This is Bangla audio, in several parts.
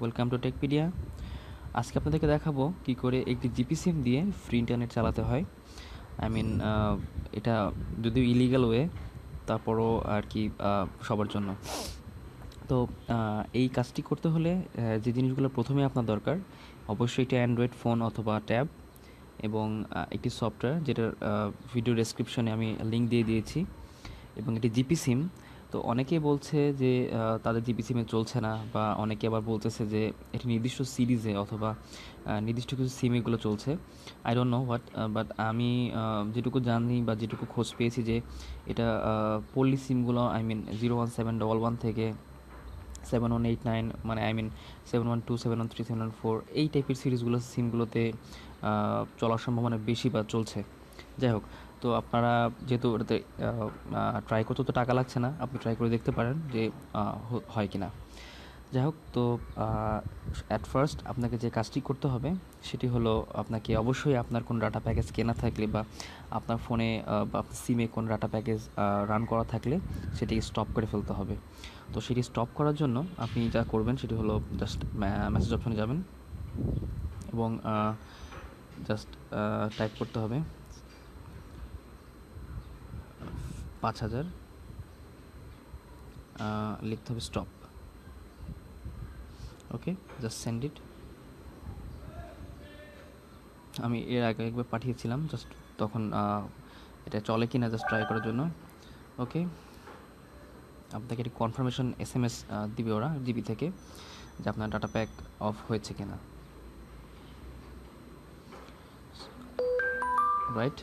ওয়েলকাম টু টেকপিডিয়া আজকে আপনাদেরকে দেখাবো কি করে একটি জিপি সিম দিয়ে ফ্রি ইন্টারনেট চালাতে হয়। আই মিন এটা যদিও ইলিগাল ওয়ে তারপরও আর কি সবার জন্য। তো এই কাজটি করতে হলে যে জিনিসগুলো প্রথমে আপনার দরকার অবশ্যই একটি অ্যান্ড্রয়েড ফোন অথবা ট্যাব এবং একটি সফটওয়্যার যেটার ভিডিও ডেসক্রিপশনে আমি লিঙ্ক দিয়ে দিয়েছি। এবং এটি জিপি সিম তো অনেকেই বলছে যে তাদের জিপি সিমে চলছে না বা অনেকে আবার বলতেছে যে, এটি নির্দিষ্ট সিরিজে অথবা নির্দিষ্ট কিছু সিম এগুলো চলছে। I don't know what but আমি যেটুকু জানি বা যেটুকু খোঁজ পেয়েছি যে, এটা পল্লী সিমগুলো I mean zero one seven double one থেকে সেভেন ওয়ান এইট নাইন মানে I mean seven one two seven one three seven one four এই টাইপের সিরিজগুলো সিমগুলোতে চলার সম্ভাবনা বেশি বা চলছে। যাই হোক তো আপনারা যেহেতু ওটাতে ট্রাই করতে তো টাকা লাগছে না, আপনি ট্রাই করে দেখতে পারেন যে হয় কি না যাই হোক, তো অ্যাট ফার্স্ট আপনাকে যে কাজটি করতে হবে, সেটি হলো আপনাকে অবশ্যই আপনার কোনো ডাটা প্যাকেজ কেনা থাকলে বা আপনার ফোনে বা সিমে কোনো ডাটা প্যাকেজ রান করা থাকলে সেটি স্টপ করে ফেলতে হবে। তো সেটি স্টপ করার জন্য আপনি যা করবেন সেটি হলো জাস্ট মেসেজ অপশনে যাবেন এবং জাস্ট টাইপ করতে হবে। পাঁচ হাজার। লিখতে হবে stop okay just send it আমি এর আগে একবার পাঠিয়েছিলাম জাস্ট তখন এটা চলে কি না জাস্ট ট্রাই করার জন্য। ওকে আপনাকে একটি কনফার্মেশন এস এম এস দিবে ওরা জিবি থেকে, যে আপনার ডাটা প্যাক অফ হয়েছে কিনা। রাইট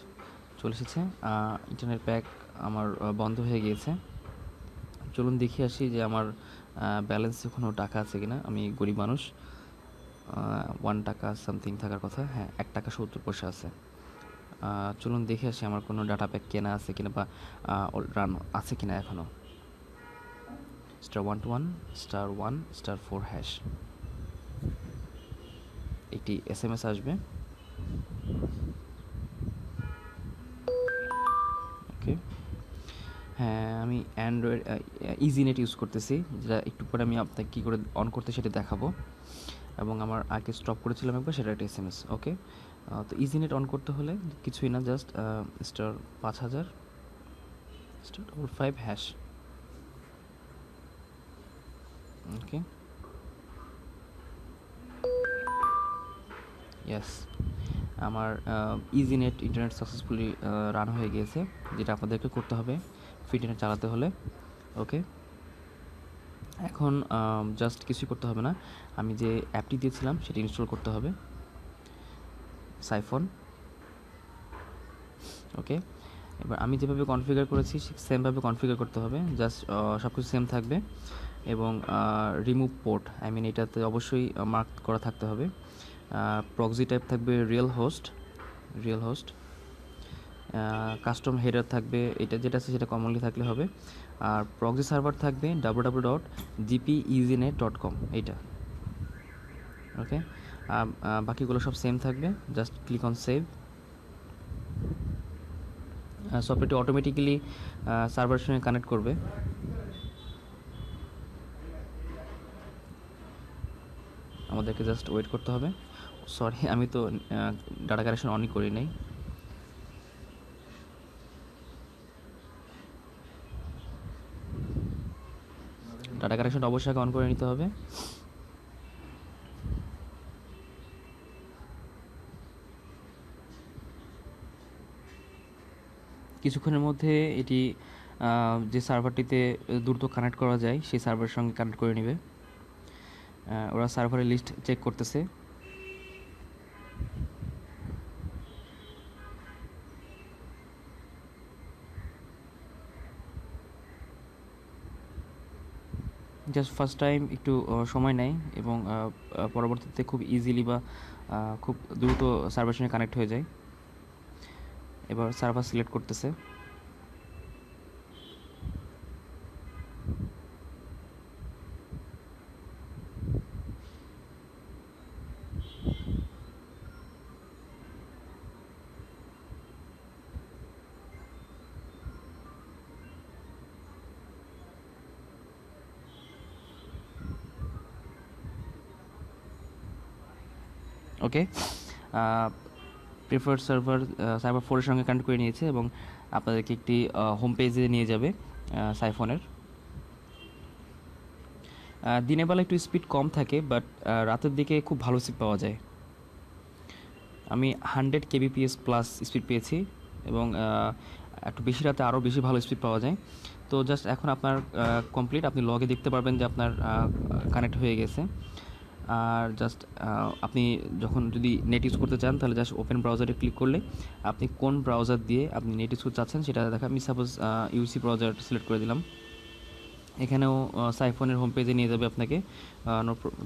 চলে এসেছে ইন্টারনেট প্যাক আমার বন্ধ হয়ে গিয়েছে। চলুন দেখে আসি যে আমার ব্যালেন্সে কোনো টাকা আছে কিনা। আমি গরিব মানুষ। ওয়ান টাকা সামথিং থাকার কথা। হ্যাঁ এক টাকা সত্তর পয়সা আছে। চলুন দেখে আসি আমার কোনো ডাটা প্যাক কেনা আছে কিনা বা রান আছে কিনা এখনও star one two one star one star four hash একটি এস এম এস আসবে। ওকে হ্যাঁ আমি অ্যান্ড্রয়েড ইজি নেট ইউজ করতেছি, যেটা একটু পরে আমি আপনাকে কী করে অন করতে সেটা দেখাবো। এবং আমার আগে স্টপ করেছিলাম একবার, সেটা একটা এস এম এস ওকে তো ইজি নেট অন করতে হলে কিছুই না জাস্ট স্টার পাঁচ হাজার star double five hash okay yes আমার easy net internet successfully run হয়ে গিয়েছে, যেটা আপনাদেরকে করতে হবে। ইন্টারনেট চালাতে হলে ওকে এখন জাস্ট কিছুই করতে হবে না। আমি যে অ্যাপটি দিয়েছিলাম, সেটি ইনস্টল করতে হবে। সাইফোন ওকে এবার আমি যেভাবে কনফিগার করেছি সেমভাবে কনফিগার করতে হবে। জাস্ট সব কিছু সেম থাকবে। এবং রিমুভ পোর্ট আই মিন এটাতে অবশ্যই মার্ক করা থাকতে হবে। প্রক্সি টাইপ থাকবে real host real host custom header থাকবে, এটা যেটা আছে সেটা কমনলি থাকলে হবে। আর প্রক্সি সার্ভার থাকবে W W dot GP easy net dot com এইটা ওকে আর বাকিগুলো সব সেম থাকবে জাস্ট ক্লিক অন সেভ সফটওয়্যারটি অটোমেটিক্যালি সার্ভারের সঙ্গে কানেক্ট করবে। আমাদেরকে জাস্ট ওয়েট করতে হবে। সরি আমি তো ডাটা কানেকশন অনই করি নাই। ডাটা কানেকশনটা অবশ্যই অন করে নিতে হবে। কিছুক্ষণের মধ্যে এটি যে সার্ভারটিতে দ্রুত কানেক্ট করা যায়, সেই সার্ভারের সঙ্গে কানেক্ট করে নেবে। ওরা সার্ভারের লিস্ট চেক করতেছে। জাস্ট ফার্স্ট টাইম একটু সময় নেয় এবং পরবর্তীতে খুব ইজিলি বা খুব দ্রুত সার্ভার সঙ্গে কানেক্ট হয়ে যায়। এবার সার্ভার সিলেক্ট করতেছে। ওকে প্রিফার্ড সার্ভার সার্ভার ফোরের সঙ্গে কানেক্ট করে নিয়েছে এবং আপনাদেরকে একটি হোম পেজে নিয়ে যাবে সাইফোনের দিনের বেলা একটু স্পিড কম থাকে বাট রাতের দিকে খুব ভালো স্পিড পাওয়া যায়। আমি হান্ড্রেড কেবিপিএস প্লাস স্পিড পেয়েছি এবং একটু বেশি রাতে আরও বেশি ভালো স্পিড পাওয়া যায়। তো জাস্ট এখন আপনার কমপ্লিট আপনি লগে দেখতে পারবেন যে আপনার কানেক্ট হয়ে গেছে। আর জাস্ট আপনি যখন যদি নেট ইউজ করতে চান, তাহলে জাস্ট ওপেন ব্রাউজারে ক্লিক করলে আপনি কোন ব্রাউজার দিয়ে আপনি নেট ইউজ করতে চাচ্ছেন সেটা দেখা, আমি সাপোজ ইউসি ব্রাউজার সিলেক্ট করে দিলাম। এখানেও সাইফোনের হোম পেজে নিয়ে যাবে আপনাকে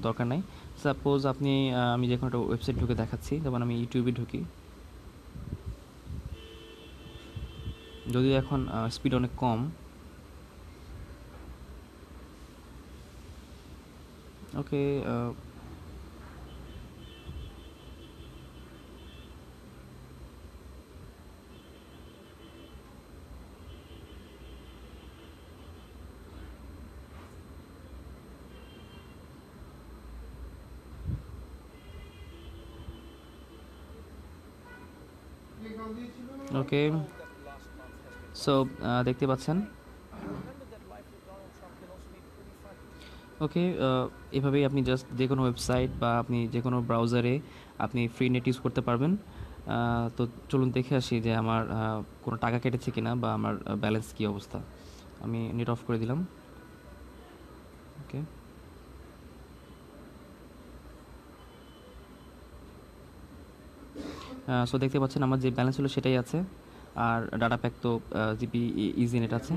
দরকার নাই। সাপোজ আপনি আমি যে কোনো একটা ওয়েবসাইট ঢুকে দেখাচ্ছি, যেমন আমি ইউটিউবে ঢুকি। যদিও এখন স্পিড অনেক কম। ওকে ওকে সো দেখতে পাচ্ছেন। ওকে এভাবেই আপনি জাস্ট যে কোনো ওয়েবসাইট বা আপনি যে কোনো ব্রাউজারে আপনি ফ্রি নেট ইউজ করতে পারবেন। তো চলুন দেখে আসি যে আমার কোনো টাকা কেটেছে কিনা বা আমার ব্যালেন্স কী অবস্থা। আমি নেট অফ করে দিলাম ওকে সো দেখতে পাচ্ছেন আমার যে ব্যালেন্স হলো সেটাই আছে। আর ডাটা প্যাক তো জিপি ইজি নেট আছে।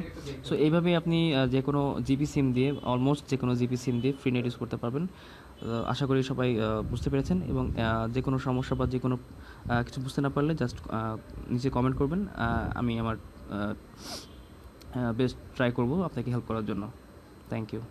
সো এইভাবে আপনি যে কোনো জিপি সিম দিয়ে অলমোস্ট যে কোনো জিপি সিম দিয়ে ফ্রি নেট ইউজ করতে পারবেন। আশা করি সবাই বুঝতে পেরেছেন এবং যে কোনো সমস্যা বা যে কোনো কিছু বুঝতে না পারলে জাস্ট নিচে কমেন্ট করবেন। আমি আমার বেস্ট ট্রাই করব আপনাকে হেল্প করার জন্য। Thank you